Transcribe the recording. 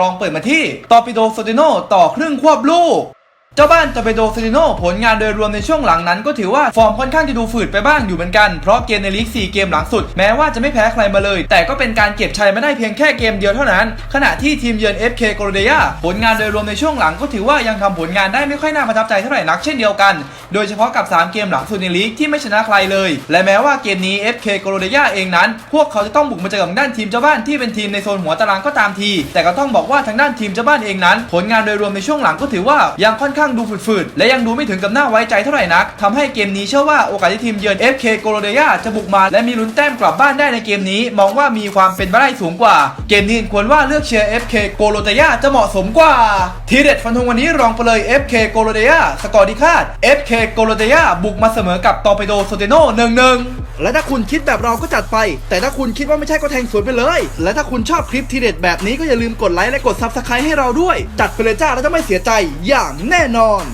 รองเปิดมาที่ตอร์ปิโดโซติโนต่อครึ่งควบลูก เจ้าบ้านตอร์ปิโดโซติโนผลงานโดยรวมในช่วงหลังนั้น ก็ถือว่าฟอร์มค่อนข้างจะดูฝืดไปบ้างอยู่เหมือนกัน เพราะเกมในลีก 4 เกมหลังสุด แม้ว่าจะไม่แพ้ใครมาเลย แต่ก็เป็นการเก็บชัยไมาได้เพียงแค่เกมเดียวเท่านั้น ขณะที่ทีมเยือน FK โกลเดียผลงานโดยรวมในช่วงหลังก็ถือว่ายังทำผลงานได้ไม่ค่อยน่าประทับใจเท่าไหร่นักเช่นเดียวกัน โดยเฉพาะกับ 3 เกมหลังสุดในลีกที่ไม่ชนะใครเลย และแม้ว่าเกมนี้ FK โกลเดียเองนั้น พวกเขาจะต้องบุกมาเจอกับด้านทีมเจ้าบ้านที่เป็นทีมในโซนหัวตารางก็ตามที แต่ก็ต้องบอกว่าทางด้านทีมเจ้าบ้านเองนั้น ผลงานโดยรวมในช่วงหลังก็ถือว่ายังค่อนข้างดูฝืดๆ และยังดูไม่ถึงกับน่าไว้ใจเท่าไหร่นักทำให้เกมนี้เชื่อว่าโอกาสที่ทีมเยือน FK โกลเดียจะบุกมา และมีลุ้นแต้มกลับบ้านได้ในเกมนี้ มองว่ามีความเป็นไปได้สูงกว่า เกมนี้ควรว่าเลือกเชียร์ FK โกลเดียจะเหมาะสมกว่า ทีเด็ดฟันธงวันนี้รองไปเลย FK โกลเดียสกอร์ที่คาด FK โกลเดียบุกมาเสมอกับตอร์ปิโดโซเตโน1-1 และถ้าคุณคิดแบบเราก็จัดไป แต่ถ้าคุณคิดว่าไม่ใช่ก็แทงสวนไปเลย และถ้าคุณชอบคลิปทีเด็ดแบบนี้ก็อย่าลืมกดไลค์และกดซับสไครต์ให้เราด้วย จัดไปเลยจ้าแล้วจะไม่เสียใจอย่างแน่นอน